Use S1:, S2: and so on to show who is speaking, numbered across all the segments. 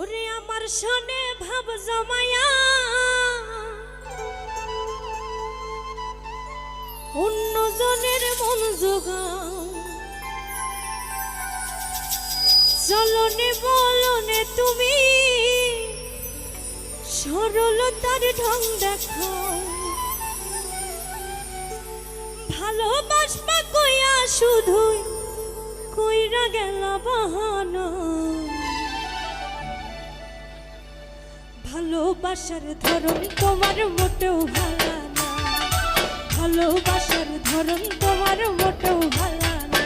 S1: ওরে আমার শোনে ভাব জমায়া। অন্যজনের মন যোগাও চলনে বলনে তুমি। সরলতার ঢং দেখো ভালোবাসবা কইয়া শুধুই কইরা গেল বাহানা। ভালোবাসার ধরন তোমার মোটেও ভালো না। ভালোবাসার ধরন তোমার মোটেও ভালো না।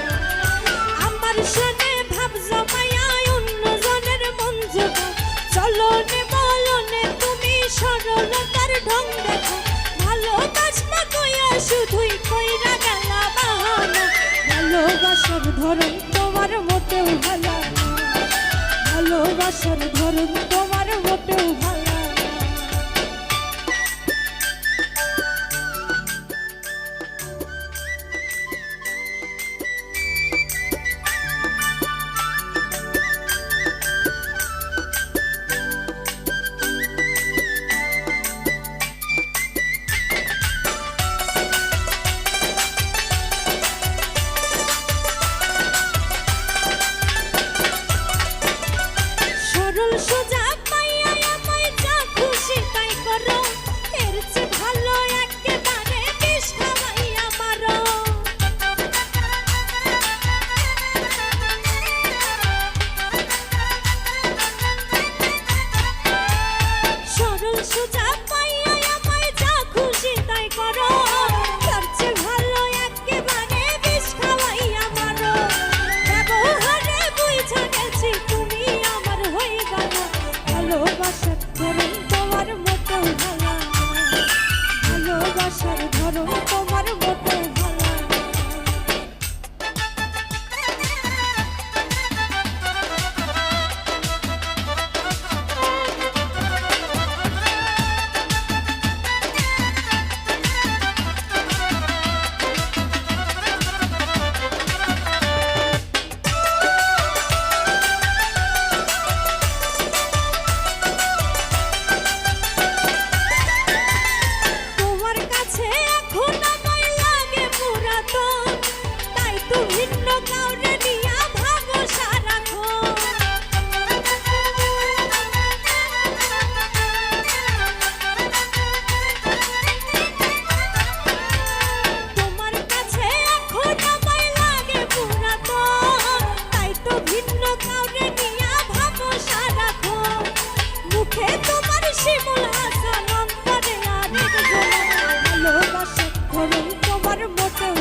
S1: আমার শোনে ভাব জমায়া অন্যজনের মন জোগাও। চলনে বলনে তুমি সরলতার ঢং দেখো। ভালোবাসবা কইয়া শুধুই কইরা গেলা বাহানা। ভালোবাসার ধরন তোমার মোটেও ভালো না। ভালোবাসার ধরন motor